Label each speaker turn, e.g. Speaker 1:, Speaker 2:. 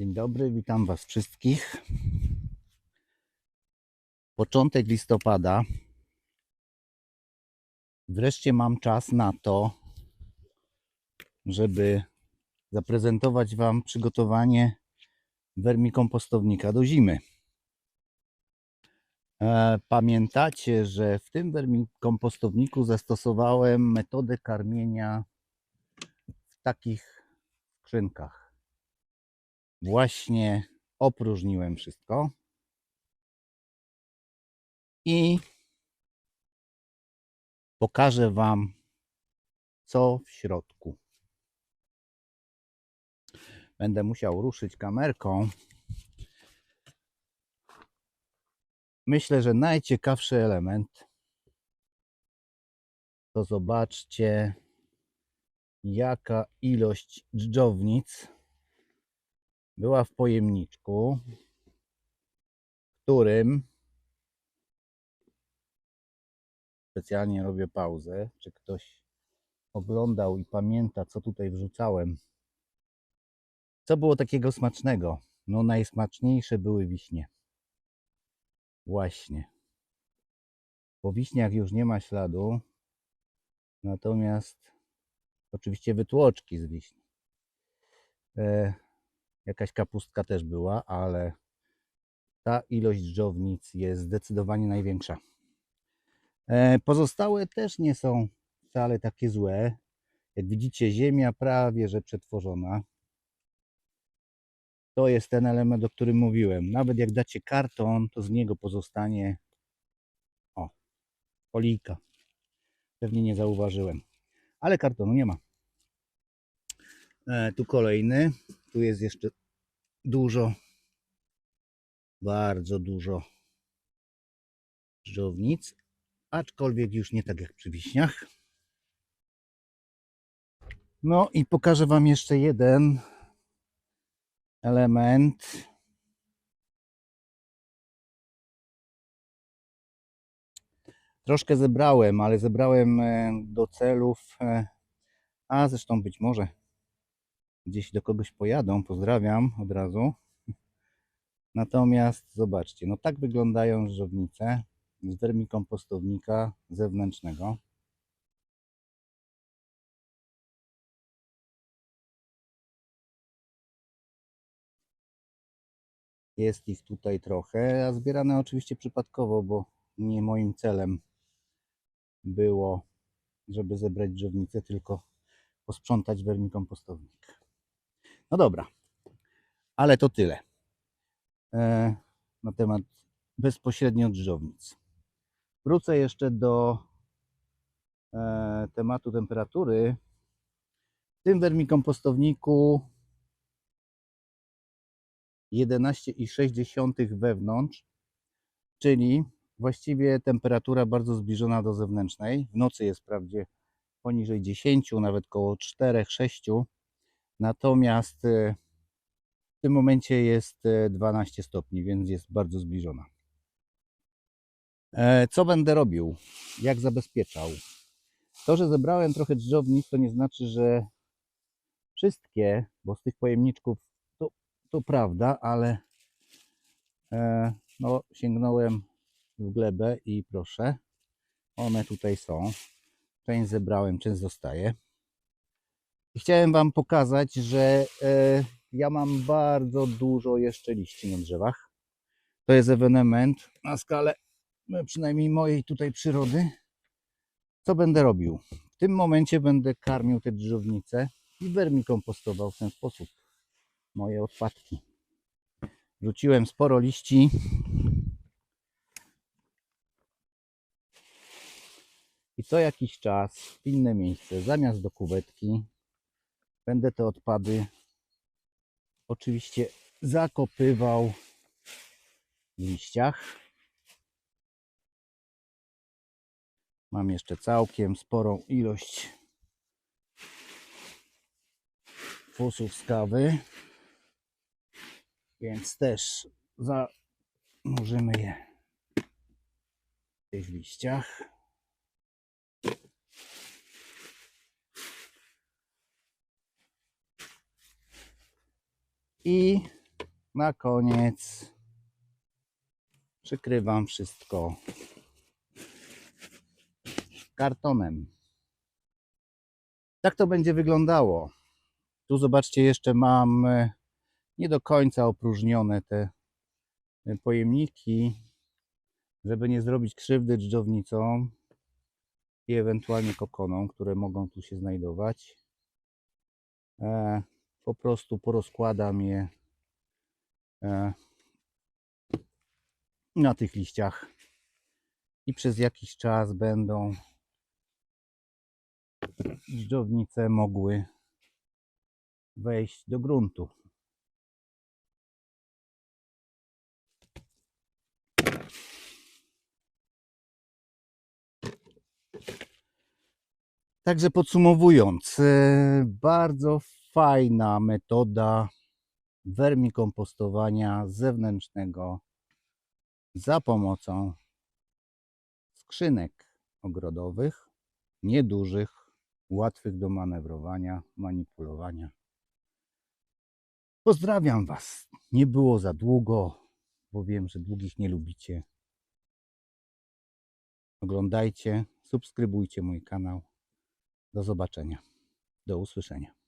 Speaker 1: Dzień dobry, witam Was wszystkich. Początek listopada. Wreszcie mam czas na to, żeby zaprezentować Wam przygotowanie wermikompostownika do zimy. E, Pamiętacie, że w tym wermikompostowniku zastosowałem metodę karmienia w takich skrzynkach właśnie opróżniłem wszystko i pokażę Wam, co w środku. Będę musiał ruszyć kamerką. Myślę, że najciekawszy element to zobaczcie, jaka ilość dżdżownic była w pojemniczku, w którym specjalnie robię pauzę, czy ktoś oglądał i pamięta, co tutaj wrzucałem. Co było takiego smacznego? No najsmaczniejsze były wiśnie. Właśnie. Po wiśniach już nie ma śladu, natomiast oczywiście wytłoczki z wiśni. E, Jakaś kapustka też była, ale ta ilość dżownic jest zdecydowanie największa. E, Pozostałe też nie są wcale takie złe. Jak widzicie, ziemia prawie że przetworzona. To jest ten element, o którym mówiłem. Nawet jak dacie karton, to z niego pozostanie o, folijka. Pewnie nie zauważyłem. Ale kartonu nie ma. E, tu kolejny. Tu jest jeszcze dużo, bardzo dużo dżdżownic, aczkolwiek już nie tak jak przy wiśniach. No i pokażę Wam jeszcze jeden element. Troszkę zebrałem, ale zebrałem e, do celów, e, a zresztą być może gdzieś do kogoś pojadą, pozdrawiam od razu. Natomiast zobaczcie, no tak wyglądają żownice z wermikompostownika zewnętrznego. Jest ich tutaj trochę, a zbierane oczywiście przypadkowo, bo nie moim celem było, żeby zebrać drzewnicę, tylko posprzątać wermikompostownik. No dobra, ale to tyle e, na temat bezpośrednio drzewnic. Wrócę jeszcze do e, tematu temperatury. W tym wermikompostowniku 11,6 wewnątrz, czyli właściwie temperatura bardzo zbliżona do zewnętrznej. W nocy jest wprawdzie poniżej 10, nawet koło 4-6. Natomiast e, w tym momencie jest e, 12 stopni, więc jest bardzo zbliżona. E, Co będę robił? Jak zabezpieczał? To, że zebrałem trochę dżdżownic, to nie znaczy, że wszystkie, bo z tych pojemniczków to, to prawda, ale e, no, sięgnąłem w glebę i proszę, one tutaj są. Część zebrałem, część zostaje. Chciałem Wam pokazać, że e, ja mam bardzo dużo jeszcze liści na drzewach. To jest ewenement na skalę no, przynajmniej mojej tutaj przyrody. Co będę robił? W tym momencie będę karmił te drzewnice i wermikompostował w ten sposób moje odpadki. Rzuciłem sporo liści. I co jakiś czas w inne miejsce, zamiast do kuwetki, będę te odpady oczywiście zakopywał w liściach. Mam jeszcze całkiem sporą ilość fusów z kawy, więc też zanurzymy je w tych liściach. I na koniec przykrywam wszystko kartonem. Tak to będzie wyglądało. Tu zobaczcie, jeszcze mam e, nie do końca opróżnione te e, pojemniki, żeby nie zrobić krzywdy dżdżownicom i ewentualnie kokonom, które mogą tu się znajdować. Po prostu porozkładam je e, na tych liściach i przez jakiś czas będą dżdżownice mogły wejść do gruntu. Także podsumowując, e, bardzo fajna metoda wermikompostowania zewnętrznego za pomocą skrzynek ogrodowych, niedużych, łatwych do manewrowania, manipulowania. Pozdrawiam Was. Nie było za długo, bo wiem, że długich nie lubicie. Oglądajcie, subskrybujcie mój kanał. Do zobaczenia. Do usłyszenia.